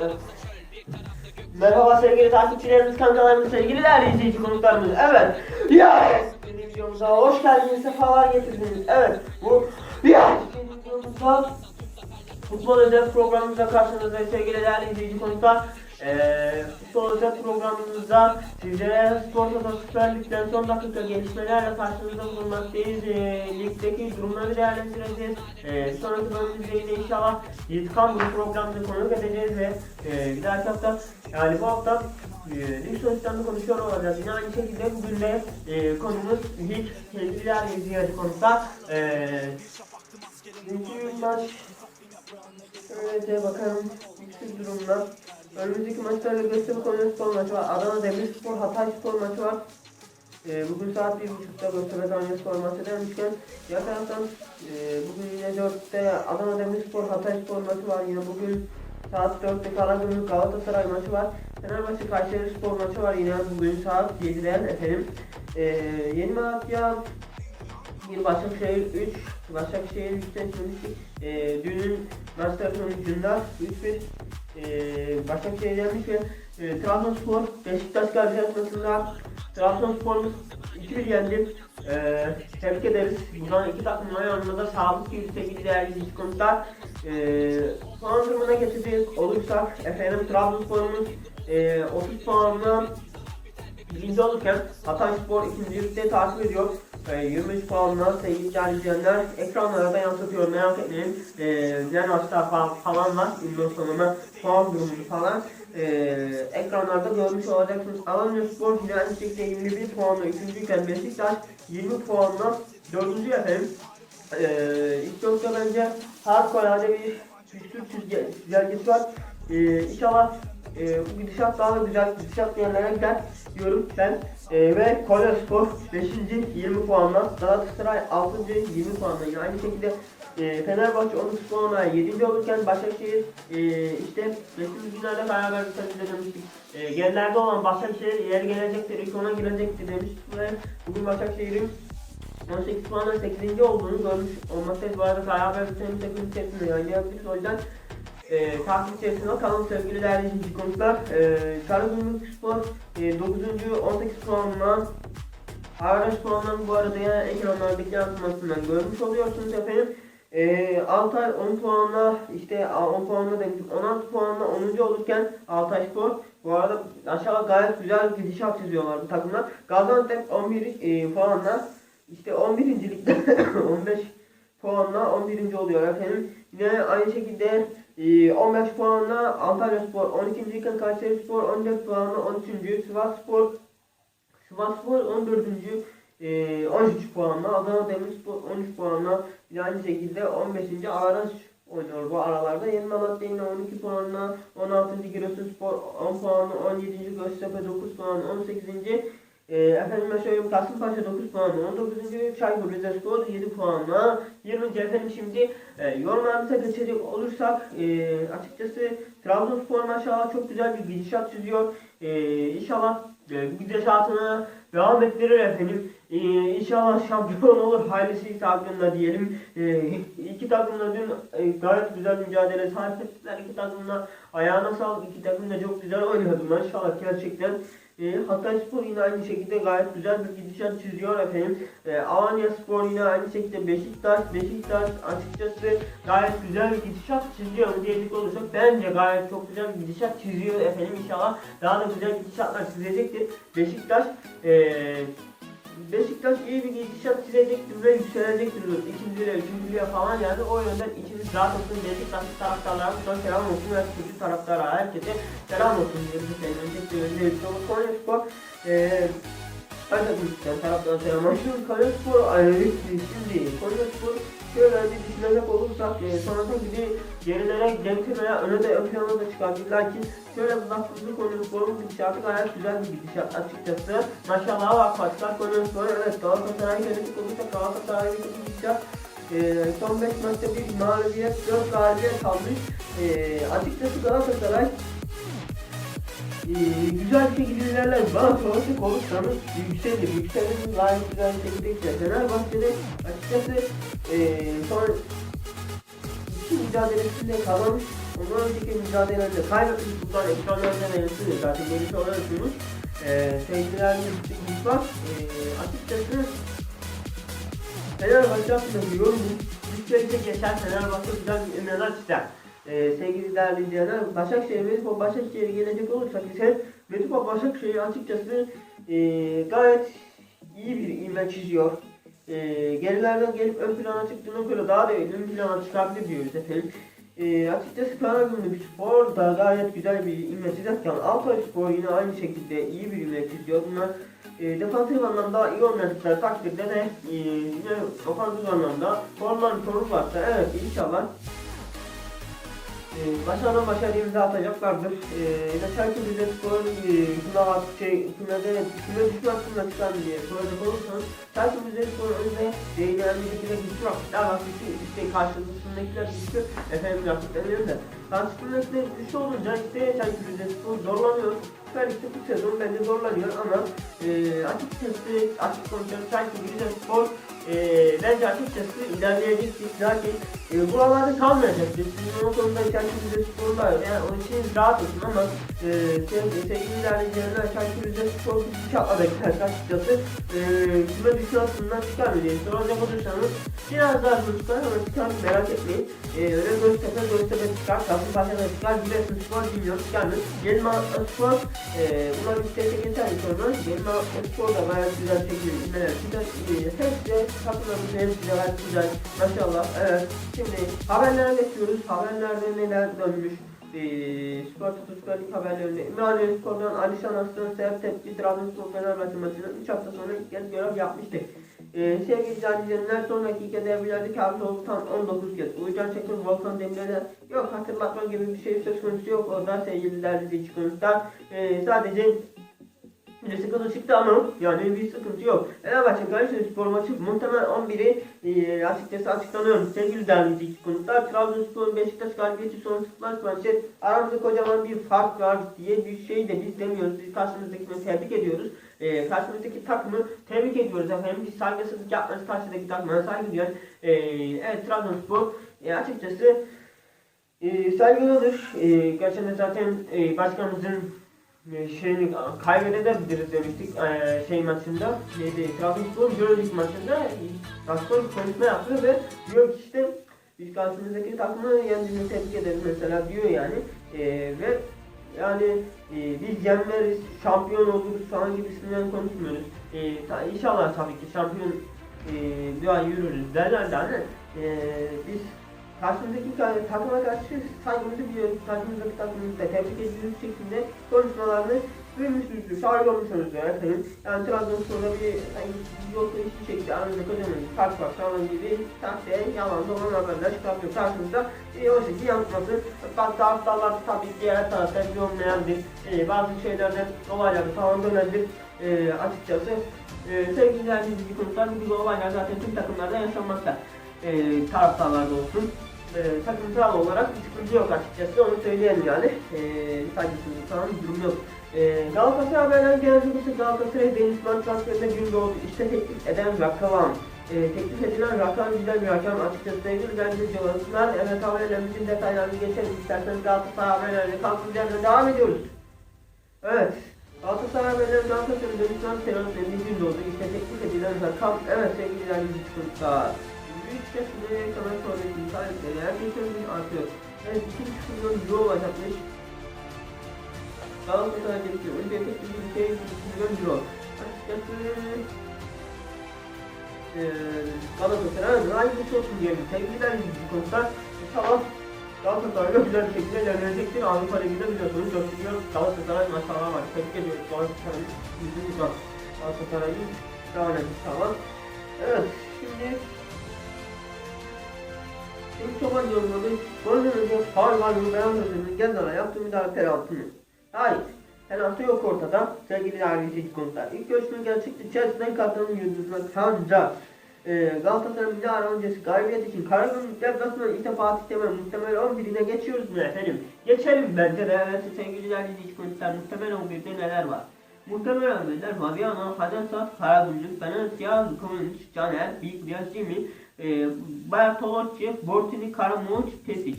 Evet. Merhaba sevgili takipçilerimiz, kankalarımız, sevgili değerli izleyici konuklarımız. Evet. Ya. Yeni videomuza hoş geldiniz, sefalar getirdiniz. Evet. Bu ya. Videomuzda futbol özel programımızda karşınızdayız sevgili değerli izleyici konuklar. Ee, futbol özel programımızda sizlere Spor Toto Süper Lig'den son dakika gelişmelerle karşınızda bulunmaktayız. Ee, ligdeki durumları değerlendireceğiz. Ee, sonraki bölümümüzde inşallah Yiğit Kan bu programda konuk edeceğiz ve e, bir dahaki hafta yani bu hafta e, lig sonuçlarını konuşuyor olacağız. Yine aynı şekilde bugün de e, konumuz sevgili değerli izleyici konuklar. E, Dünkü maç Evet bakalım yüksek durumda. Önümüzdeki maçlarda Göztepe Konyaspor maçı var. Adana Demirspor Hatay Spor maçı var. Ee, bugün saat 1.30'da Göztepe Konyaspor maçı demişken diğer taraftan e, bugün yine 4'te Adana Demirspor Hatay Spor maçı var. Yine bugün saat 4'te Karagümrük Galatasaray maçı var. Fenerbahçe Kayseri Spor maçı var yine bugün saat 7'de efendim. Ee, Yeni Malatya bir Başakşehir 3, Başakşehir yükseltmemiştik. E, dünün maçların sonucunda 3-1 e, Başakşehir yenmiş ve e, Trabzonspor Beşiktaş karşılaşmasında Trabzonspor'umuz 2-1 yendi. E, tebrik ederiz. Buradan iki takımın yanında da sağlık gibi sevgili değerli izleyici konuklar. E, puan durumuna geçecek olursak efendim Trabzonspor'umuz e, 30 puanla birinci olurken Hatay Spor ikincilikte takip ediyor. E, 23 puanla sevgili izleyenler ekranlara da yansıtıyor merak etmeyin. E, diğer maçlar falan, var. Ünlü sonuna puan durumu falan. E, ekranlarda görmüş olacaksınız. Alanya Spor şekilde 21 puanla üçüncüyken Beşiktaş 20 puanla dördüncü efendim. E, ilk dörtte bence harikulade bir çizgi, çizelgesi var. E, inşallah e, bu gidişat daha da güzel gidişat yerlere gider diyorum ben. E, ve Konya Spor 5. 20 puanla, Galatasaray 6. 20 puanla. Yine aynı şekilde e, Fenerbahçe 19 puanla 7. olurken Başakşehir e, işte geçtiğimiz günlerde beraber bir demiştik. E, gerilerde olan Başakşehir ileri gelecektir, ilk ona girecektir demiştik ve bugün Başakşehir'in 18 puanla 8. olduğunu görmüş olmaktayız. Bu arada beraber bir takım içerisinde yayınlayabiliriz. O yüzden e, takip içerisinde kalın sevgili değerli izleyici konuklar. E, Karagümrük Spor e, 9. 18 puanla Araç puanlarını bu arada ya ekranlardaki yansımasından görmüş oluyorsunuz efendim. E, Altay 10 puanla işte 10 puanla demiş 16 puanla 10. olurken Altay Spor bu arada aşağı gayet güzel bir gidişat çiziyorlar bu takımlar. Gaziantep 11 e, puanla işte 11. ligde 15 puanla 11. oluyor efendim. Yine aynı şekilde 15 puanla Antalya Spor 12. iken Kayseri Spor 14 puanla 13. Sivas Spor Sivas Spor 14. E, 13 puanla Adana Demirspor 13 puanla aynı şekilde 15. Araç oynuyor bu aralarda. Yeni Malatya yine 12 puanla 16. Giresunspor 10 puanla 17. Göztepe 9 puanla 18. E, efendime söyleyeyim Kasımpaşa 9 puanla 19. Çaykur Rizespor 7 puanla 20. efendim şimdi e, yorumlarımıza geçecek olursak e, açıkçası Trabzonspor maşallah çok güzel bir gidişat çiziyor. E, inşallah e, bu gidişatını devam ettirir efendim. E, inşallah şampiyon olur hayırlısı takımla diyelim. E, iki takım da dün e, gayet güzel mücadele sarf ettiler. İki takım da ayağına sağlık. İki takım da çok güzel oynadı maşallah gerçekten. E, Hatay Spor yine aynı şekilde gayet güzel bir gidişat çiziyor efendim. E, Alanya Spor yine aynı şekilde Beşiktaş. Beşiktaş açıkçası gayet güzel bir gidişat çiziyor diyecek olursak bence gayet çok güzel bir gidişat çiziyor efendim inşallah. Daha da güzel gidişatlar çizecektir. Beşiktaş e, Beşiktaş iyi bir gidişat çizecektir ve yükselecektir. İkinciliğe, üçüncülüğe falan yani o yönden içimiz rahat olsun. Beşiktaş taraftarlara buradan selam olsun ve Türkçü taraftarlara herkese selam olsun diyelim. Öncelikle öncelikle Konya Spor eee Hadi bu taraftan selam olsun. Konya Spor şimdi Konya Spor şöyle bir düşünecek olursak e, sonrasında gibi gerilere gidebilir veya öne de ön da çıkabilir. Lakin şöyle bir baktığımızda Konya Spor'un gidişatı gayet güzel bir gidişat açıkçası. Maşallah var Pascal Konya Spor evet Galatasaray'a gelecek olursak Galatasaray'a bir gidişat e, son 5 maçta bir mağlubiyet, 4 galibiyet almış. E, açıkçası Galatasaray ee, güzel şekilde ilerler. Bana soracak olursanız yükselir. Yükselir gayet güzel bir şekilde yükselir. Fenerbahçe'de açıkçası ee, son iki mücadelesinde kazanmış ondan önceki mücadelelerde kaybetmiş buradan ekranlarına yansıyor. Zaten gelişi olarakmış. Ee, seyircilerimiz bir var. Ee, açıkçası Fenerbahçe hakkında diyorum. Liglerinde geçen Fenerbahçe güzel bir emreler ister. Ee, sevgili değerli izleyenler, Başakşehir, Medipol Başakşehir'e gelecek olursak ise Medipol Başakşehir açıkçası e, gayet iyi bir ivme çiziyor. E, gerilerden gelip ön plana çıktığına göre daha da ön plana çıkabilir diyoruz efendim. E, açıkçası Karagümrük Spor da gayet güzel bir ivme çizerken Altay Spor yine aynı şekilde iyi bir ivme çiziyor. Bunlar e, defansif anlamda iyi oynadıkları takdirde de e, yine ofansif anlamda formanın sorun varsa evet inşallah e, başarıdan başarıya imza atacaklardır. E, yine Çaykur Rizespor'un e, kula şey, kümede, küme düşme hakkında çıkan diye soracak olursanız Çaykur Rizespor'un önünde değerlendirdikleri güçlü rakipler. Güçlü, işte karşısındakiler güçlü efendim rakiplerin önünde. Karşısındakiler güçlü olunca işte Çaykur Rizespor zorlanıyor. Süper Lig'de bu sezon bence zorlanıyor ama e, açıkçası açık konuşuyorum Çaykur Rizespor e, bence açıkçası ilerleyecektir. Lakin e, buralarda kalmayacaktır. Sizin o konuda Çaykur Rizespor'lar yani onun için rahat olsun ama e, sevgili sevgili ilerleyicilerine Çaykur Rizespor bir çatladıklar açıkçası. E, küme düşme aslında çıkar mı diye soracak olursanız biraz daha hızlı ama çıkar merak etmeyin. E, öyle Göztepe Göztepe çıkar, Kasımpaşa'da çıkar, Giresun Spor bilmiyorum çıkar mı? Gelma Spor e, buna bir teste geçer sonra Gelma Spor da bayağı güzel şekilde inmeler güzel. E, hepsi takımlarımız hepsi gayet güzel. Maşallah. Evet. Şimdi haberlere geçiyoruz. Haberlerde neler dönmüş? e, Spor Lig haberlerinde İmraniye Spor'dan Alişan Aslan Serap Tepki Trabzonspor Fenerbahçe maçının 3 hafta sonra ilk kez görev yapmıştı. E, sevgili izleyiciler sonraki iki devrelerde kabul oldu tam 19 kez. Uycan Çakır, Volkan Demirel'e yok hatırlatma gibi bir şey söz konusu yok. Orada sevgili izleyiciler konuşlar. E, sadece bir sıkıntı çıktı ama yani bir sıkıntı yok. Fenerbahçe Spor maçı muhtemelen 11'i e, açıkçası açıklanıyor. Sevgili değerli konuklar Trabzonspor Beşiktaş galibiyeti sonu sıkmaz maçı aramızda kocaman bir fark var diye bir şey de biz demiyoruz. Biz karşımızdakini tebrik ediyoruz. E, karşımızdaki takımı tebrik ediyoruz efendim. Biz saygısızlık yapmanız karşımızdaki takımına saygı duyuyor. E, evet Trabzonspor e, açıkçası e, saygılıdır. E, gerçekten zaten e, başkanımızın e, şeyini kaybedebiliriz demiştik e, şey maçında neydi Trabzonspor Euroleague maçında Trabzonspor bir konuşma yaptı ve diyor ki işte biz karşımızdaki takımı yendiğini tebrik ederiz mesela diyor yani E, ve yani e, biz yenmeriz şampiyon oluruz falan gibisinden konuşmuyoruz. E, ta, inşallah tabii ki şampiyon e, bir ay yürürüz derler de hani e, biz Karşımızdaki ka- takıma karşı saygımızı biliyoruz. Karşımızdaki takımımızı da tebrik ediyoruz şeklinde konuşmalarını duymuşsunuzdur. Şahit olmuşsunuzdur efendim. Yani Trabzonspor'da bir hani, yoksa hiçbir şekilde aranızda kocaman bir fark var falan gibi sahte, yalan, dolan haberler çıkartıyor karşımızda. E, o şekilde yansıması. Bak taraftarlar tabii diğer tarafta bir olmayandır. E, bazı şeylerden olaylar falan dönendir. E, açıkçası e, sevgili konuklar bu gibi olaylar zaten tüm takımlarda yaşanmakta. E, taraftarlarda olsun ee, e, takıntılı olarak bir sıkıntı yok açıkçası onu söyleyelim yani. E, saygısızlık falan bir durum yok. E, Galatasaray haberler genel kuruluşu Galatasaray Denizman transferinde gün doğdu. İşte teklif eden rakam. E, teklif edilen rakam güzel bir rakam açıkçası sayılır. Bence Jonathan evet haberlerimizin detaylarını geçelim. İsterseniz Galatasaray haberlerine kalsın devam ediyoruz. Evet. Galatasaray haberleri Galatasaray'ın Denizman transferinde gün doğdu. İşte teklif edilen rakam evet sevgili dinleyiciler. 3 kesirliğe kadar sonraki tarihte eğer bir kesirlik artıyor. Yani bütün küsürlüğün euro olacakmış. Daha sonra gerekiyor. Önce tek bir ülke 100 milyon euro. Açıkçası e, Galatasaray Raymış olsun diyelim. Sevgiler bir konuda inşallah Galatasaray'la güzel bir şekilde ilerleyecektir. Avrupa Ligi'nde biliyorsunuz gösteriyor. Galatasaray maşallah var. Tebrik ediyoruz Galatasaray'ın yüzünü var. Galatasaray'ın devam edin inşallah. Evet şimdi İlk çoban yorumladı. Golden önce faul var mı beyan sözünün Gezal'a yaptığı müdahale penaltı mı? Hayır. Penaltı yok ortada. Sevgili ailesi konuda. İlk görüşme gerçekti. Chelsea'den kadronun yıldızına kanca. Ee, Galatasaray bir ara öncesi galibiyet için Karagümrük deplasmanı ise Fatih Temer muhtemel 11'ine geçiyoruz mu efendim? Geçelim bence de. Evet sevgili ailesi konuda muhtemel 11'de neler var? Muhtemel 11'ler Fabiano, Hadesat, Karagümrük, Fener, Siyah, Komunic, Caner, Büyük Riyaz Cemil, e, Bertolocci, Bortini, Karamovic, Pesic.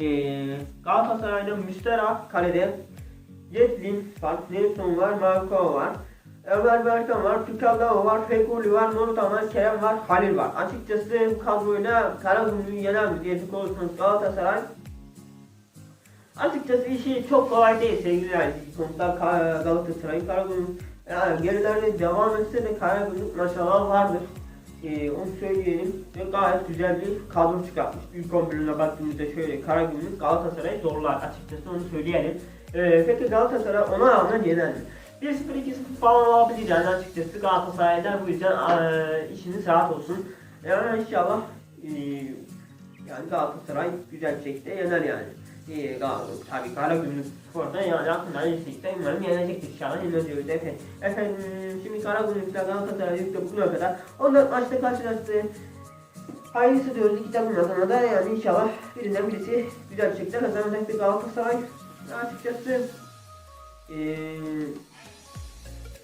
Ee, Galatasaray'da Müstera kalede. Yetlin var, Nelson var, Marco var. Ömer Berkan var, Pikalo var, Fekuli var, Morutan var, Kerem var, Halil var. Açıkçası kadroyla Karagümrük'ü yener mi diye konuşursanız Galatasaray Açıkçası işi çok kolay değil sevgili yani. Sonuçta Ka- Galatasaray Karagümrük yani gerilerde devam etse de Karagümrük maşallah vardır. Ee, onu söyleyelim ve gayet güzel bir kadro çıkartmış. İlk 11'ine baktığımızda şöyle Karagümrük Galatasaray zorlar açıkçası onu söyleyelim. Ee, peki Galatasaray ona rağmen yener mi? 1-0 2-0 falan yani açıkçası Galatasaray'dan bu yüzden eee işiniz rahat olsun. Yani inşallah eee, yani Galatasaray güzel bir şekilde yener yani. Ee, Galatasaray tabii Karagümrük Yani aklımdan yüksekte umarım yenecektir inşallah yenir diyoruz efendim. Efendim şimdi Karagümrük'le Galatasaray yükle bugüne kadar 14 maçta karşılaştı. Hayırlısı diyoruz iki takım adına da yani inşallah birinden birisi güzel bir şekilde kazanacaktır Galatasaray. Açıkçası eee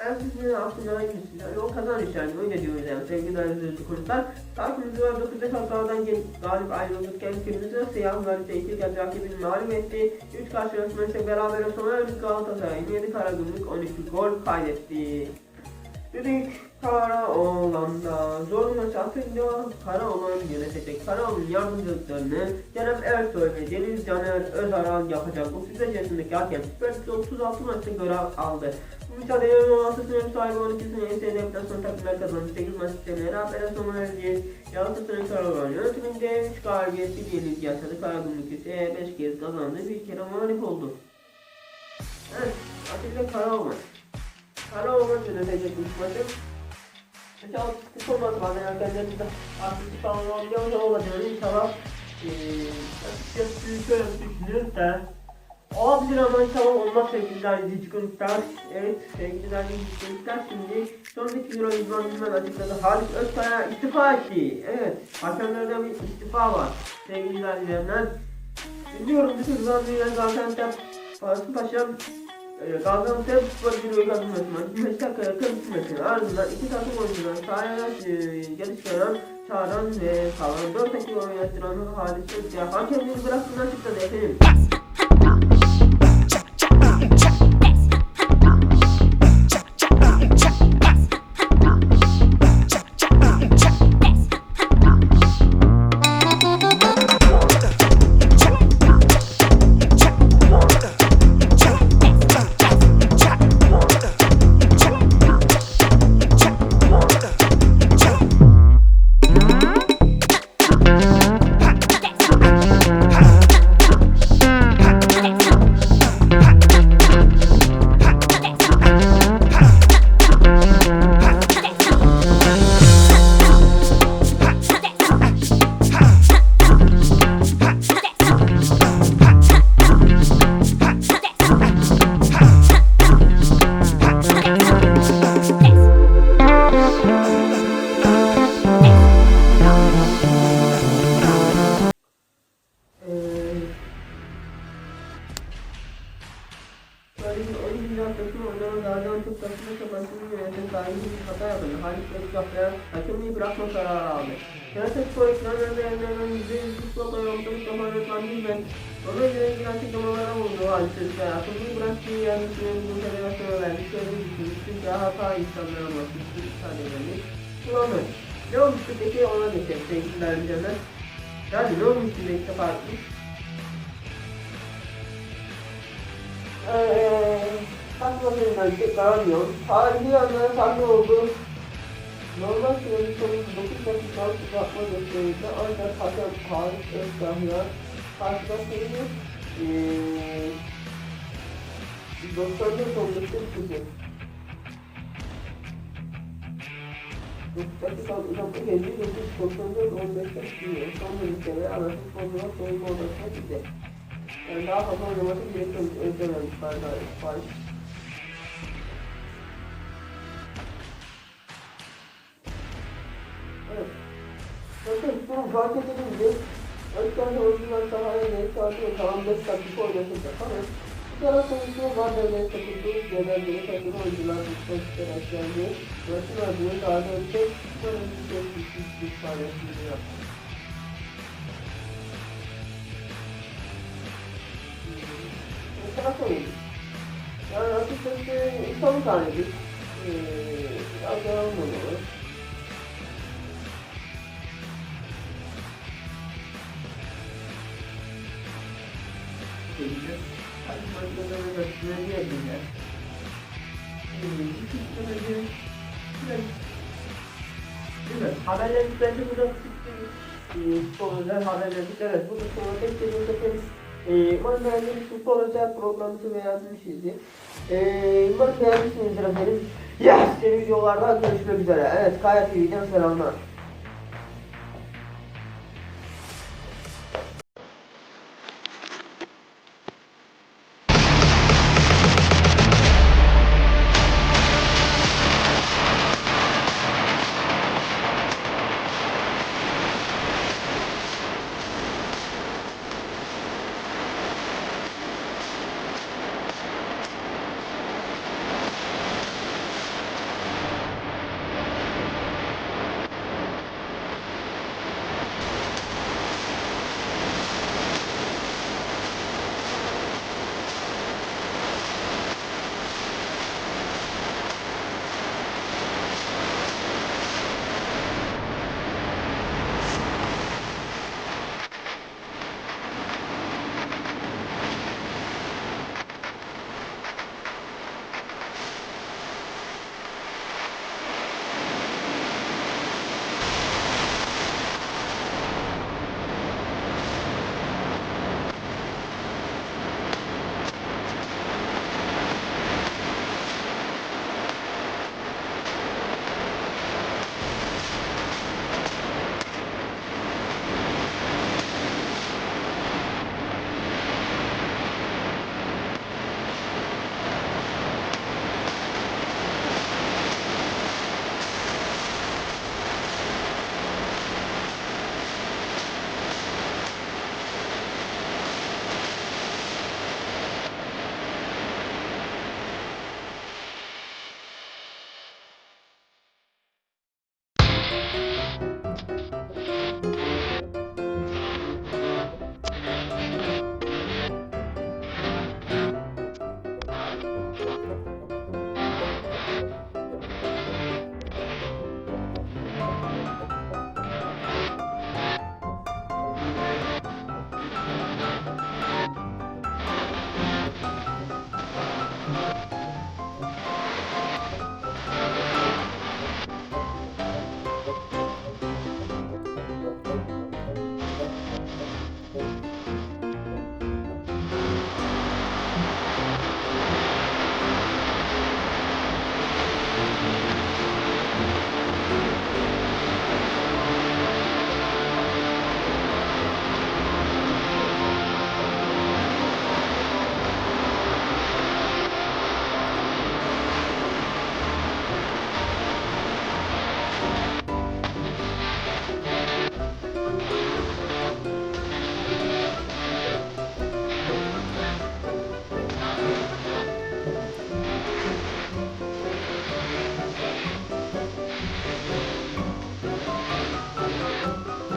en sizin aslında? Yani o kazanmış yani öyle diyoruz yani sevgili ayrıcı konuklar. Takımımızı var 9'da haftalardan gel galip ayrılırken kırmızı siyahlar ise iki kez rakibini mağlup etti. 3 karşılaşma ise beraber sona erdik Galatasaray 7 Karagümrük 12 gol kaydetti. Büyük Karaoğlan'da zor maç atınca Karaoğlan yönetecek. Karaoğlan'ın yardımcılıklarını Kerem Ersoy ve Deniz Caner Özaral yapacak. 35 yaşındaki hakem Süper 36 maçta görev aldı. Bu mücadelenin 16'sını ev sahibi 12'sini ES deplasman takımlar kazandı. 8 maç sistemi beraber sona erdi. Galatasaray Karaoğlan yönetiminde 3 galibiyet bir yenilgi yaşadı. Karagümrük ise 5 kez kazandı. Bir kere mağlup oldu. Evet, Atilla Karaoğlan. Karaoğlan yönetecek ilk maçı. İnşallah sıkıntı olmaz bazen erkenlerinde aktif falan olmuyor olacağını inşallah eee açıkçası şöyle düşünüyoruz da olabilir ama inşallah olmaz sevgililer konuklar evet sevgililer konuklar şimdi sonraki Euro İzman Bilmen açıkladı Halis Özkaya istifa etti evet hakemlerden bir istifa var sevgililer izleyenler biliyorum bütün İzman Bilmen Gaziantep Fatih Paşa e, Gaziantep Spor bir kadın maçı Meşak yakın hükümetinin ardından iki takım oyuncudan sahaya e, geliştiren çağıran ve kalan 4 dakika oynattıran Halis Özkaya hakemleri bıraktığını açıkladı efendim. renkler bilemez. Yani ne olmuş bir renkte farklı? Ee, farklı renkte karanıyor. Tarihi yanlara farklı oldu. Normal süreli sonucu 9 dakika uzatma gösterildi. Ancak hakem Halis Özgahya karşılaşmayı ee, 91 sonucu 40 Vatikan Uzak Ege'li 1994 15 günü son bölümde ve anasız konuğa soyunma odasına gitti. Yani daha fazla oynaması gerekiyormuş özlememiş sipariş. Evet. Bakın bunu fark edildi. Ötken oyuncular sahaya neyse artık tamam 5 dakika oynasın. Tamam. Yara sonucu Vanderlei takıldığı genel yeni takımı oyuncular Mustafa Süper Aşerli, maçın ardından daha önce Süper Aşerli'nin güçlü bir paylaşımını yaptı. Mesela sonucu. Yani açıkçası son tanedir. Ee, az. Ne diyebilirler. Evet, haberleri bence burada futbol özel haberleri evet burada sonra tek dediğim zaten e, umarım beğendiğiniz futbol özel programımızı beğenmişizdir. E, umarım beğenmişsinizdir efendim. Yes! Yeni videolarda görüşmek üzere. Evet, Kaya TV'den selamlar.